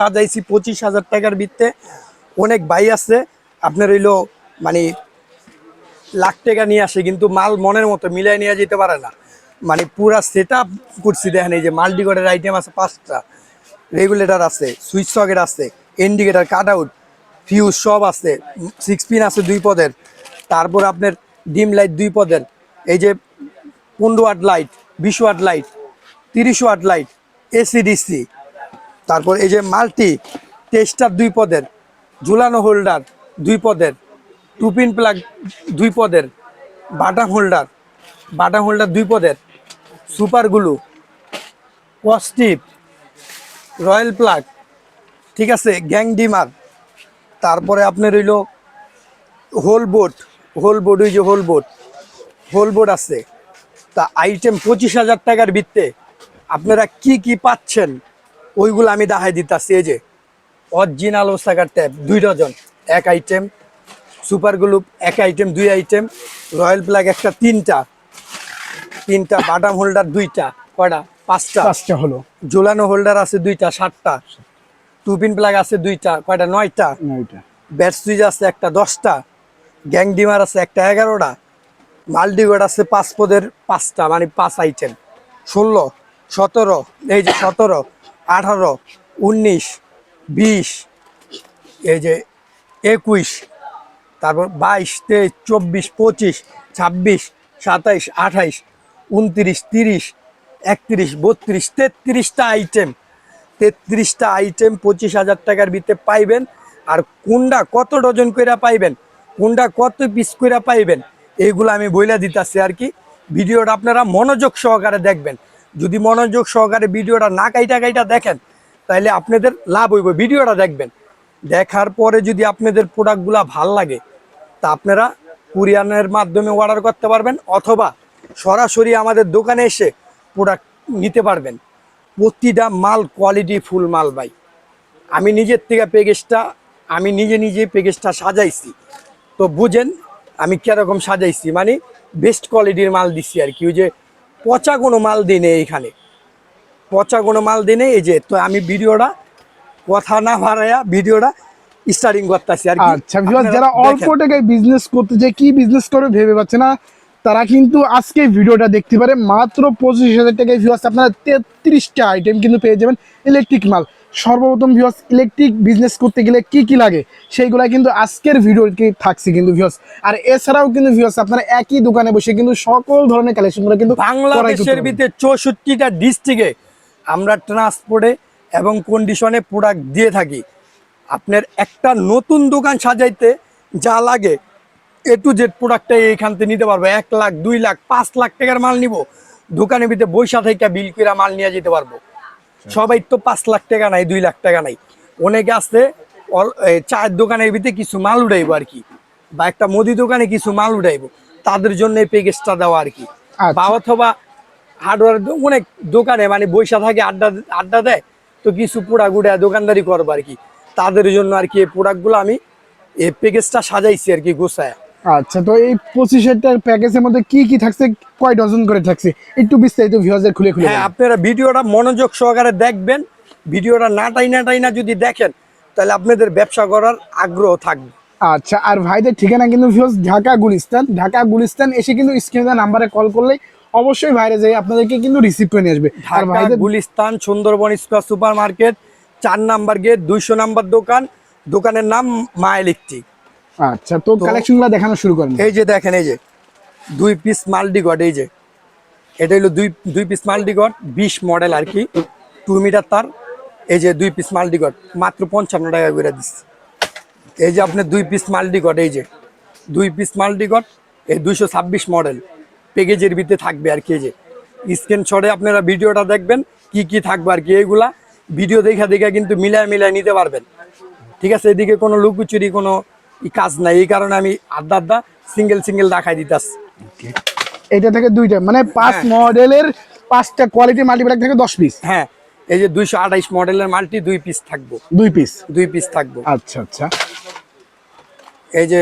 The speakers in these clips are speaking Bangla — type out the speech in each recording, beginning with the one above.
সাজাইছি পঁচিশ হাজার টাকার ভিত্তে। অনেক বাই আছে, আপনার হইল মানে লাখ টাকা নিয়ে আসে, কিন্তু মাল মনের মতো মিলাই নিয়ে যেতে পারে না। মানে পুরা সেট আপ করছি দেখেন, এই যে মাল্টিগডের আইটেম আছে পাঁচটা। রেগুলেটর আছে সুইচ সকেট আছে ইন্ডিকেটার কাট আউট ফিউজ সব আছে সিক্স পিন আছে দুই পদের। তারপর আপনার ডিম লাইট দুই পদের। এই যে পনেরো ওয়াট লাইট বিশ ওয়াট লাইট তিরিশ ওয়াট লাইট এসিডিসি তারপর এই যে মাল্টি, টেস্টার দুই পদের, ঝুলানো হোল্ডার দুই পদের, টুপিন প্লাগ দুই পদের, বাটাম হোল্ডার বাটাম হোল্ডার দুই পদের, সুপার গ্লু পস্টিপ রয়্যাল প্লাগ, ঠিক আছে, গ্যাং ডিমার, তারপরে আপনার রইল হোল বোট হোল বোট ওই যে হোল বোট হোল বোট আছে, তা আইটেম পঁচিশ হাজার টাকার ভিত্তে আপনারা কি কি পাচ্ছেন? ওইগুলো আমি দেখাই দিতেছি এই যে অরিজিনাল ওসাকার ট্যাপ দুই ডজন এক আইটেম সুপার গ্লুপ এক আইটেম দুই আইটেম রয়্যাল প্লাগ একটা তিনটা তিনটা বাটাম হোল্ডার দুইটা কয়টা? পাঁচটা। পাঁচটা হলো। ঝোলানো হোল্ডার আছে দুইটা সাতটা। টুপিন প্লাগ আছে দুইটা কয়টা? নয়টা। নয়টা। ব্যাট সুইচ আছে একটা দশটা। গ্যাং ডিমার আছে একটা এগারোটা। মাল্টিগোড আছে পাঁচ পদের পাঁচটা মানে পাঁচ আইটেম ষোলো সতেরো এই যে সতেরো। আঠারো, উনিশ, বিশ, এই যে একুশ, তারপর বাইশ, তেইশ, চব্বিশ, পঁচিশ, ছাব্বিশ, সাতাইশ, আঠাইশ, উনত্রিশ, তিরিশ, একত্রিশ, বত্রিশ, তেত্রিশটা আইটেম তেত্রিশটা আইটেম পঁচিশ হাজার টাকার ভিতরে পাইবেন। আর কোনটা কত ডজন কইরা পাইবেন? কোনটা কত পিস কইরা পাইবেন? এইগুলো আমি বইলা দিতেছি আর কি। ভিডিওটা আপনারা মনোযোগ সহকারে দেখবেন। যদি মনোযোগ সহকারে ভিডিওটা না কাইটা কাইটা দেখেন তাহলে আপনাদের লাভ হইব। ভিডিওটা দেখবেন। দেখার পরে যদি আপনাদের প্রোডাক্টগুলা ভালো লাগে, তা আপনারা কুরিয়ানের মাধ্যমে অর্ডার করতে পারবেন, অথবা সরাসরি আমাদের দোকানে এসে প্রোডাক্ট নিতে পারবেন। প্রতিটা মাল কোয়ালিটি ফুল মাল ভাই। আমি নিজের থেকে প্যাকেজটা আমি নিজে নিজে প্যাকেজটা সাজাইছি। তো বুঝেন আমি কীরকম সাজাইছি মানে বেস্ট কোয়ালিটির মাল দিচ্ছি আর কি। ওই যে পচা কোনো মাল দিনে এইখানে পচা কোনো মাল দিনে এই যে তো আমি ভিডিওটা কথা না ভাড়াইয়া ভিডিওটা স্টার্টিং করতেছি আর আচ্ছা যারা অল্প টাকায় বিজনেস করতে যে কি বিজনেস করে ভেবে পাচ্ছে না তারা কিন্তু আজকে ভিডিওটা দেখতে পারে মাত্র পঁচিশ হাজার টাকায় ভিউয়ার্স আপনারা তেত্রিশটা আইটেম কিন্তু পেয়ে যাবেন ইলেকট্রিক মাল। সর্বপ্রথম ভিউয়ার্স ইলেকট্রিক বিজনেস করতে গেলে কি কি লাগে? সেইগুলা কিন্তু আজকের ভিডিওতে থাকছে কিন্তু ভিউয়ার্স আর এছাড়াও কিন্তু ভিউয়ার্স আপনারা একই দোকানে বসে কিন্তু সকল ধরনের কালেকশনগুলো কিন্তু বাংলাদেশের। ভিতরে চৌষট্টিটা ডিস্ট্রিক্টে আমরা ট্রান্সপোর্টে এবং কন্ডিশনে প্রোডাক্ট দিয়ে থাকি। আপনার একটা নতুন দোকান সাজাইতে যা লাগে এ টু জেড প্রোডাক্টটা এইখান থেকে নিতে পারব। এক লাখ, দুই লাখ, পাঁচ লাখ টাকার মাল নিব। দোকানের ভিতরে বৈশা থেকে বিল করে মাল নিয়ে যেতে পারব। সবাই তো পাঁচ লাখ টাকা নাই দুই লাখ টাকা নাই। অনেকে আছে অল- চায়ের দোকানের ভিতরে কিছু মাল উঠাইবো আর কি। বা একটা মুদি দোকানে কিছু মাল উঠাইবো। তাদের জন্য এই প্যাকেজটা দেওয়া আর কি। আচ্ছা। বা অথবা হার্ডওয়্যার অনেক দোকানে মানে বৈশা থাকে আড্ডা আড্ডা দেয় তো কিছু পোড়া গুড়া দোকানদারি করব আর কি। তাদের জন্য আর কি এই প্রোডাক্টগুলো আমি এই প্যাকেজটা সাজাইছি আর কি গোছায়। আচ্ছা তো এই পঁচিশ হাজার প্যাকেজের মধ্যে কি কি থাকছে? কয় ডজন করে থাকছে? একটু বিস্তারিত ভিউয়ার্সের খুলে খুলে হ্যাঁ। আপনারা ভিডিওটা মনোযোগ সহকারে দেখবেন। ভিডিওটা না টাইনা টাইনা যদি দেখেন তাহলে আপনাদের ব্যবসা করার আগ্রহ থাকবে। আচ্ছা আর ভাইদের ঠিকানা কিন্তু ভিউয়ার্স ঢাকা গুলিস্তান। ঢাকা গুলিস্তান এসে কিন্তু স্ক্রিনে নাম্বারে কল করলে অবশ্যই ভাইরে যাই আপনাদেরকে কিন্তু রিসিভ করে নিয়ে আসবে। আর ভাইদের Gulistan Sundarban square super market চার নাম্বার গেট দুইশো নাম্বার দোকান। দোকানের নাম মা ইলেকট্রিক আচ্ছা তো কালেকশনগুলো দেখানো শুরু করেন। এই যে দেখেন এই যে দুই পিস মাল্টিগড এই যে। এটা হলো দুই দুই পিস মাল্টিগড বিশ মডেল আর কি টু মিটার তার। এই যে দুই পিস মাল্টিগড মাত্র পঞ্চান্ন টাকা করে দিচ্ছে। এই যে আপনার দুই পিস মাল্টিগড এই যে। দুই পিস মাল্টিগড এই দুইশো ছাব্বিশ মডেল প্যাকেজের ভিতরে থাকবে আর কি এই যে। স্ক্রিন শটে আপনারা ভিডিওটা দেখবেন কি কি থাকবে আর কি এইগুলা। ভিডিও দেখা দেখা কিন্তু মিলায় মিলায় নিতে পারবেন। ঠিক আছে এদিকে কোনো লুকুচুরি কোনো কাজ নাই এই কারণে আমি আড্ডা আড্ডা সিঙ্গেল সিঙ্গেল দেখাই দিতাস এটা থেকে দুইটা মানে পাঁচ হ্যাঁ। মডেলের পাঁচটা কোয়ালিটি মাল্টিপ্যাক থেকে দশ পিস হ্যাঁ এই যে দুইশো আঠাইশ মডেলের মাল্টি দুই পিস থাকব। দুই পিস দুই পিস থাকব। আচ্ছা আচ্ছা। এই যে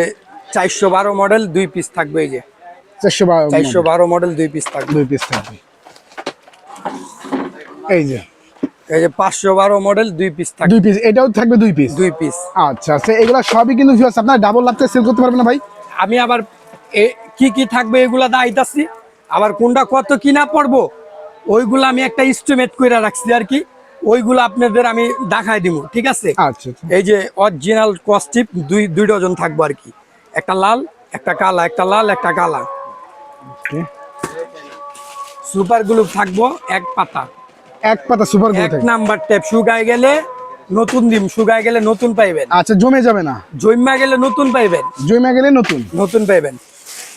চারশো বারো মডেল দুই পিস থাকবে এই যে। চারশো বারো চারশো বারো মডেল। দুই পিস থাকবে। দুই পিস থাকবে। এই যে। এই যে পাঁচশো বারো মডেল দুই পিস থাকে দুই পিস এটাও থাকবে দুই পিস দুই পিস আচ্ছা আচ্ছা এগুলো সবই কিন্তু ভিউয়ার্স আপনার ডাবল লাভতে সেল করতে পারবেন না ভাই? আমি আবার কি কি থাকবে এগুলা দাইতাছি আবার কোনটা কত কিনা পড়ব ওইগুলো আমি একটা ইস্টিমেট করে রাখছি আর কি। ওইগুলো আপনাদের আমি দেখাই দিব ঠিক আছে? আচ্ছা আচ্ছা। এই যে অরিজিনাল কস্টিপ দুই দুই ডজন থাকব আর কি। একটা লাল একটা কালা একটা লাল একটা কালা. সুপার গ্লু থাকব এক পাতা। এক পাতা সুপার এক নাম্বার টেপ শুকায় গেলে নতুন ডিম শুকায় গেলে নতুন পাইবেন। আচ্ছা জমে যাবে না? জৈমা গেলে নতুন পাইবেন। জমে গেলে নতুন? নতুন পাইবেন।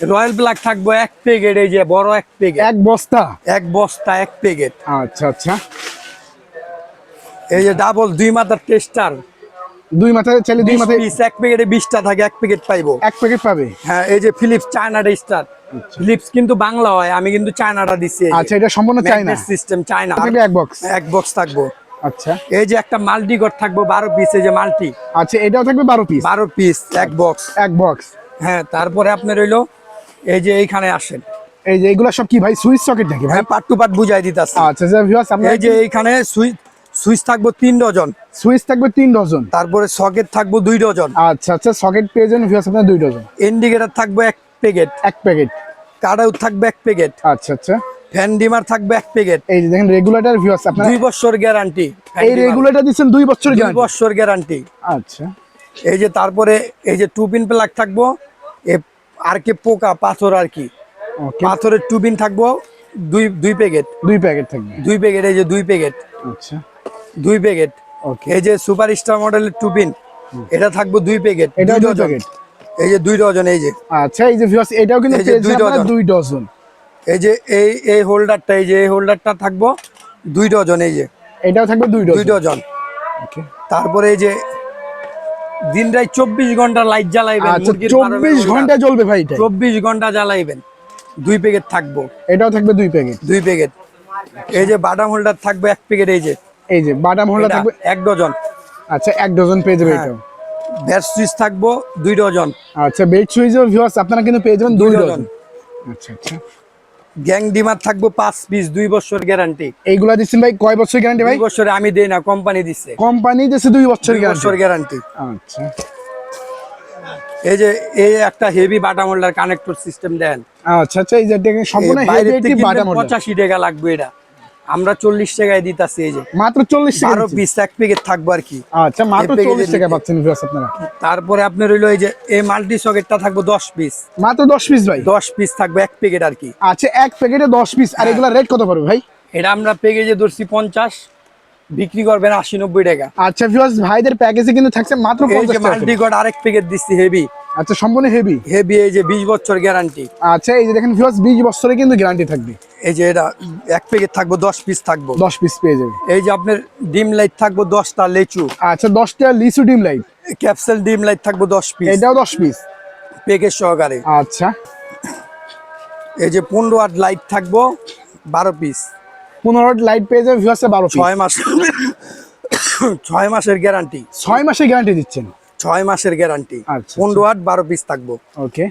রয়্যাল ব্ল্যাক থাকব এক প্যাকেট এই যে বড় এক প্যাকেট। এক বস্তা? এক বস্তা এক প্যাকেট। আচ্ছা আচ্ছা। এই যে ডাবল দুই মাথার টেস্টার দুই মাথায় চাইলে দুই মাথায় এক প্যাকেটে বিশটা থাকে এক প্যাকেট পাইবো। এক প্যাকেট পাবে? হ্যাঁ এই যে ফিলিপস চায়নাটা স্টার ফিলিপস কিন্তু বাংলা হয় আমি কিন্তু চায়নাটা দিচ্ছি আচ্ছা এটা সম্পূর্ণ চাই না সিস্টেম চায়না থাকবে এক বক্স এক বক্স থাকব। আচ্ছা। এই যে একটা মাল্টি গড থাকব বারো পিস এই যে মাল্টি আচ্ছা এটাও থাকবে বারো পিস বারো পিস এক বক্স এক বক্স হ্যাঁ তারপরে আপনার রইল এই যে এইখানে আসেন। এই যে এগুলো সব কি ভাই? সুইচ সকেট নাকি ভাই? হ্যাঁ পাট টু পাট বুঝাই দিতেছি। আচ্ছা আচ্ছা ভিউয়ার্স আমরা এই যে এইখানে সুইচ সুইচ থাকব তিন ডজন। সুইচ থাকবে তিন ডজন। তারপরে সকেট থাকব দুই ডজন। আচ্ছা আচ্ছা সকেট পেয়ে যাবেন ভিউয়ার্স আপনার দুই ডজন। ইন্ডিকেটার থাকব এক প্যাকেট। এক প্যাকেট। কাটাউট থাকবে এক প্যাকেট। আচ্ছা আচ্ছা। ফ্যান ডিমার থাকবে এক প্যাকেট। এই যে দেখেন রেগুলেটর ভিউয়ার্স আপনার দুই বছর গ্যারান্টি এই রেগুলেটর দিচ্ছেন দুই বছর দুই বছর গ্যারান্টি আচ্ছা। এই যে তারপরে এই যে টুপিন প্লাগ থাকব এ আর কি পোকা পাথর আর কি। পাথরের টুপিন থাকব দুই দুই প্যাকেট। দুই প্যাকেট থাকবে। দুই প্যাকেট এই যে দুই প্যাকেট। আচ্ছা। দুই প্যাকেট। ওকে এই যে সুপার স্টার মডেলের টুপিন এটা থাকব দুই প্যাকেট এটা দুই প্যাকেট? এই যে দুই ডজন এই যে। আচ্ছা এই যে ভিউয়ার্স এটাও কিন্তু দুই ডজন। দুই ডজন। এই যে এই এই হোল্ডারটা এই যে এই হোল্ডারটা থাকব দুই ডজন এই যে। এটাও থাকবে দুই ডজন। দুই ডজন। তারপরে এই যে দিন রাত চব্বিশ ঘণ্টা লাইট জ্বালাইবেন আচ্ছা চব্বিশ ঘণ্টা চলবে ভাই এটা? চব্বিশ ঘণ্টা জ্বালাইবেন দুই প্যাকেট থাকব। এটাও থাকবে দুই প্যাকেট। দুই প্যাকেট। এই যে বাদাম হোল্ডার থাকবে এক প্যাকেট এই যে। এই যে বাদাম হোল্ডার থাকবে এক ডজন। আচ্ছা এক ডজন পেয়ে যাবে হ্যাঁ। এটাও ব্যাট সুইচ থাকব দুই ডজন। আচ্ছা বেড সুইচও ভিউয়ার্স আপনারা কিন্তু পেয়ে যাবেন দুই ডজন। আচ্ছা আচ্ছা। গ্যাং ডিমার থাকব পাঁচ পিস দুই বছর গ্যারান্টি এইগুলা দিচ্ছেন ভাই কয় বছর গ্যারান্টি ভাই? দুই বছরে আমি দেই না কোম্পানি দিচ্ছে। কোম্পানি দিচ্ছে দুই বছর দুই বছর গ্যারান্টি আচ্ছা। এই যে এই একটা হেভি বাটাম হোল্ডার কানেক্টর সিস্টেম দেন। আচ্ছা আচ্ছা এই যে দেখেন সম্পূর্ণ হেভি বাদাম হোল্ডার পঁচাশি টাকা লাগবে এটা। আমরা চল্লিশ টাকায় দিতাছি এই যে। মাত্র চল্লিশ টাকা দিচ্ছেন। পিস এক প্যাকেট থাকব আর কি। আচ্ছা মাত্র চল্লিশ টাকা পাচ্ছেন আপনারা। তারপরে আপনার রইল এই যে এই মাল্টি সকেটটা থাকব দশ পিস মাত্র দশ পিস ভাই। দশ পিস থাকবে এক প্যাকেট আর কি। আচ্ছা এক প্যাকেটে দশ পিস আর হ্যাঁ। এগুলা রেট কত পড়বে ভাই? এটা আমরা প্যাকেজে ধরছি পঞ্চাশ বিক্রি করবেন আশি নব্বই টাকা। আচ্ছা ভিউয়ার্স ভাইদের প্যাকেজে কিন্তু থাকছে মাত্র মাল্টি গড আরেক প্যাকেট দিচ্ছি হেভি আচ্ছা সম্পূর্ণ হেভি হেভি এই যে বিশ বছর গ্যারান্টি আচ্ছা এই যে দেখেন ভিউয়ার্স বিশ বছরে কিন্তু গ্যারান্টি থাকবে। এই যে এটা এক প্যাকেট থাকব দশ পিস থাকব। দশ পিস পেয়ে যাবে। এই যে আপনার ডিম লাইট থাকব দশটা লেচু। আচ্ছা দশটা লিচু dim light capsule dim light থাকব দশ পিস এটাও দশ পিস প্যাকেজ সহকারে। আচ্ছা। এই যে পনেরো আট লাইট থাকব বারো পিস পনেরো আট লাইট পেয়ে যাবে ভিউয়ার্সে বারো পিস ছয় মাস ছয় মাসের গ্যারান্টি ছয় মাসের গ্যারান্টি দিচ্ছেন। ছয় মাসের গ্যারান্টি পনেরো আট বারো পিস থাকব। ওকে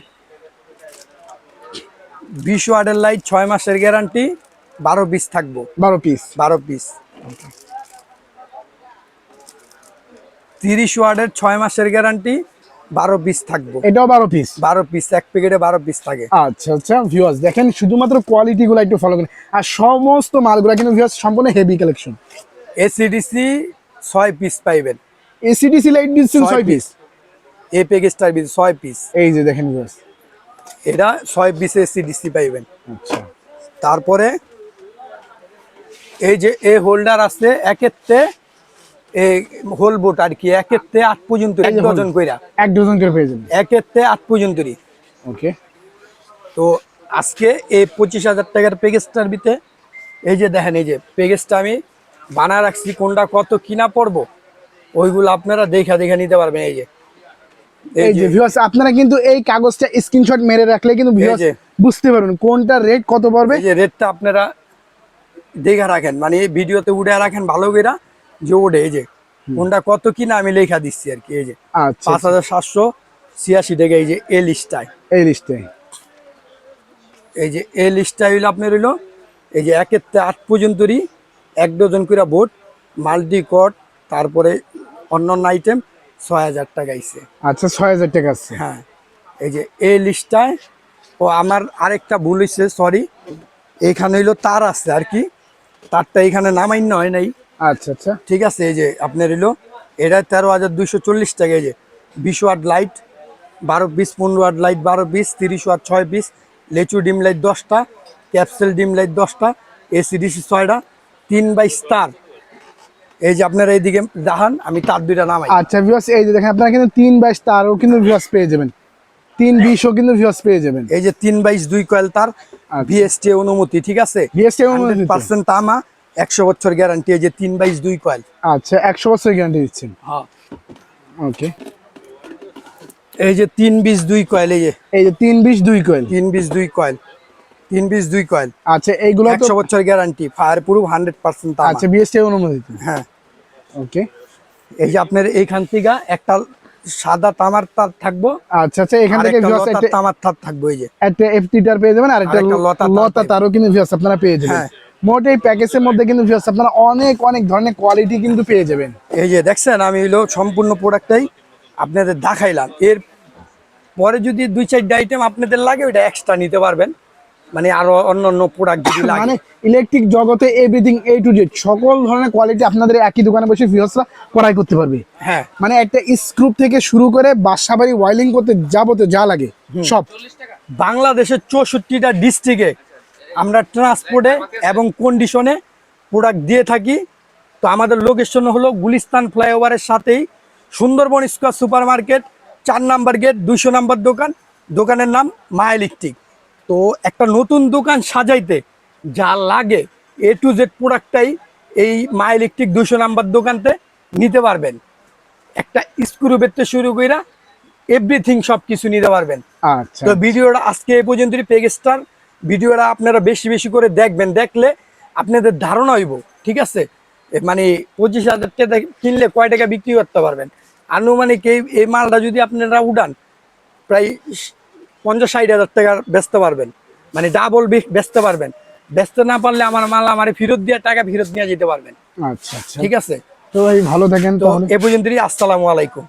বিশ ওয়াটের লাইট ছয় মাসের গ্যারান্টি বারো পিস থাকব। বারো পিস বারো পিস তিরিশ ওয়াটের ছয় মাসের গ্যারান্টি বারো পিস থাকব। এটাও বারো পিস বারো পিস এক প্যাকেটে বারো পিস থাকে। আচ্ছা আচ্ছা ভিউয়ার্স দেখেন শুধুমাত্র কোয়ালিটি গুলো একটু ফলো করেন। আর সমস্ত মালগুলো কিন্তু ভিউয়ার্স সম্পূর্ণ হেভি কালেকশন এসিডিসি ছয় পিস পাইবেন এসিডিসি লাইট দিচ্ছেন ছয় পিস এই প্যাকেজটার ভিতরে ছয় পিস এই যে দেখেন এটা ছয় পিস এসিডিসি পাইবেন। আচ্ছা। তারপরে এই যে এ হোল্ডার আছে একেরতে এই হোল বোট আর কি একেরতে আট পর্যন্ত এক ডজন কইরা। এক ডজন করে পেয়ে যাবেন। একেরতে আট পর্যন্তই। ওকে। তো আজকে এই পঁচিশ হাজার টাকার প্যাকেজটার ভিতরে এই যে দেখেন এই যে প্যাকেজটা আমি বানা রাখছি কোনটা কত কিনা পড়ব ওইগুলো আপনারা দেখা দেখে নিতে পারবেন এই যে। এই যে ভিউয়ার্স আপনারা কিন্তু এই কাগজটা স্ক্রিনশট মেরে রাখলে কিন্তু ভিউয়ার্স বুঝতে পারবেন কোনটা রেট কত পড়বে। এই যে রেটটা আপনারা দেখা রাখেন মানে এই ভিডিওতে উঠে রাখেন ভালো করে যে ওঠে এই যে। কোনটা কত কিনা আমি লেখা দিচ্ছি আর কি এই যে। আচ্ছা পাঁচ হাজার সাতশো ছিয়াশি টাকা এই যে এ লিস্টটায় এই লিস্টে এই যে এ লিস্টটা হইল আপনার হইল এই যে একের থেকে আট পর্যন্তই এক ডজন করে বোট মাল্টি কোট তারপরে অন্যান্য আইটেম ছয় হাজার টাকা আইছে। আচ্ছা ছয় হাজার টাকা আছে। হ্যাঁ এই যে এই লিস্টটায় ও আমার আরেকটা ভুল হয়েছে সরি এইখানে হইল তার আছে আর কি তারটা এখানে নামাইন্য হয় নাই। আচ্ছা আচ্ছা। ঠিক আছে এই যে আপনার হইল এটা তেরো হাজার দুইশো চল্লিশ টাকা এই যে বিশ ওয়াট লাইট বারো পিস পনেরো ওয়াট লাইট বারো পিস তিরিশ ওয়াট ছয় পিস লেচু ডিম লাইট দশটা ক্যাপসেল ডিম লাইট দশটা এসি ডিসি ছয়টা তিন বাই স্টার এই যে আপনারা এইদিকে দাহান আমি তার দুইটা নামাই। আচ্ছা ভিউয়ার্স এই যে দেখেন আপনারা কিন্তু তিন বাইশ তারও কিন্তু ভিউয়ার্স পেয়ে যাবেন। তিন বিশও কিন্তু ভিউয়ার্স পেয়ে যাবেন। এই যে তিন বাইশ দুই কয়েল তার আচ্ছা। বিএসটি অনুমতি ঠিক আছে? BST অনুমোদিত। পার্সেন্ট তামা একশো বছর গ্যারান্টি এই যে তিন বাইশ দুই কয়েল। আচ্ছা একশো বছর গ্যারান্টি দিচ্ছেন। হ্যাঁ। ওকে এই যে তিন বিশ দুই কয়েল এই যে। এই যে তিন বিশ দুই কয়েল। তিন বিশ দুই কয়েল। তিন বিশ দুই কয়েল আচ্ছা এইগুলো তো একশো বছর guarantee fire proof hundred percent আচ্ছা বিএসটি অনুমোদিত। হ্যাঁ। ওকে এই যে আপনার এইখান থেকে একটা সাদা তামার তার থাকব আচ্ছা আচ্ছা এখান থেকে ভিউয়ার্স একটা তামার তার থাকব এই যে। একটা এফটি টার পেয়ে যাবেন আর একটা লতা তার তারও কিন্তু ভিউয়ার্স আপনারা পেয়ে যাবেন। হ্যাঁ। মোট এই প্যাকেজের মধ্যে কিন্তু ভিউয়ার্স আপনারা অনেক অনেক ধরনের কোয়ালিটি কিন্তু পেয়ে যাবেন। এই যে দেখছেন আমি সম্পূর্ণ প্রোডাক্টটাই আপনাদের দেখাইলাম। এর পরে যদি দুই চারটা আইটেম আপনাদের লাগে ওইটা এক্সট্রা নিতে পারবেন। মানে আরও অন্য অন্য প্রোডাক্ট যদি লাগে। মানে ইলেকট্রিক জগতে এভরিথিং এ টু জেড সকল ধরনের কোয়ালিটি আপনাদের একই দোকানে বসে ভিউয়ার্সরা ক্রয় করতে পারবে। হ্যাঁ। মানে একটা স্ক্রুপ থেকে শুরু করে বাসা বাড়ি ওয়াইলিং করতে যাবতে যা লাগে সব। বাংলাদেশের চৌষট্টিটা ডিস্ট্রিক্টে আমরা ট্রান্সপোর্টে এবং কন্ডিশনে প্রোডাক্ট দিয়ে থাকি। তো আমাদের লোকেশন হলো গুলিস্তান ফ্লাইওভারের সাথেই সুন্দরবন স্কোয়ার সুপার মার্কেট চার নাম্বার গেট দুইশো নাম্বার দোকান। দোকানের নাম মা ইলেকট্রিক তো একটা নতুন দোকান সাজাইতে যা লাগে এ টু জেড প্রোডাক্টটাই এই মা ইলেকট্রিক দুশো নাম্বার দোকানতে নিতে পারবেন। একটা স্ক্রু বেরতে শুরু কইরা এভরিথিং সব কিছু নিতে পারবেন। আচ্ছা। তো ভিডিওটা আজকে এই পর্যন্ত পেগেস্টার ভিডিওটা আপনারা বেশি বেশি করে দেখবেন দেখলে আপনাদের ধারণা হইব ঠিক আছে? মানে পঁচিশ হাজার টাকা কিনলে কয় টাকা বিক্রি করতে পারবেন? আনুমানিক এই এই মালটা যদি আপনারা উড়ান প্রায় পঞ্চাশ ষাট হাজার টাকার বেচতে পারবেন। মানে ডাবল বেচতে পারবেন। বেচতে না পারলে আমার মাল আমার ফেরত দিয়ে টাকা ফেরত নিয়ে যেতে পারবেন। আচ্ছা আচ্ছা। ঠিক আছে? তো ভালো থাকেন তো এ পর্যন্তই আসসালামু আলাইকুম।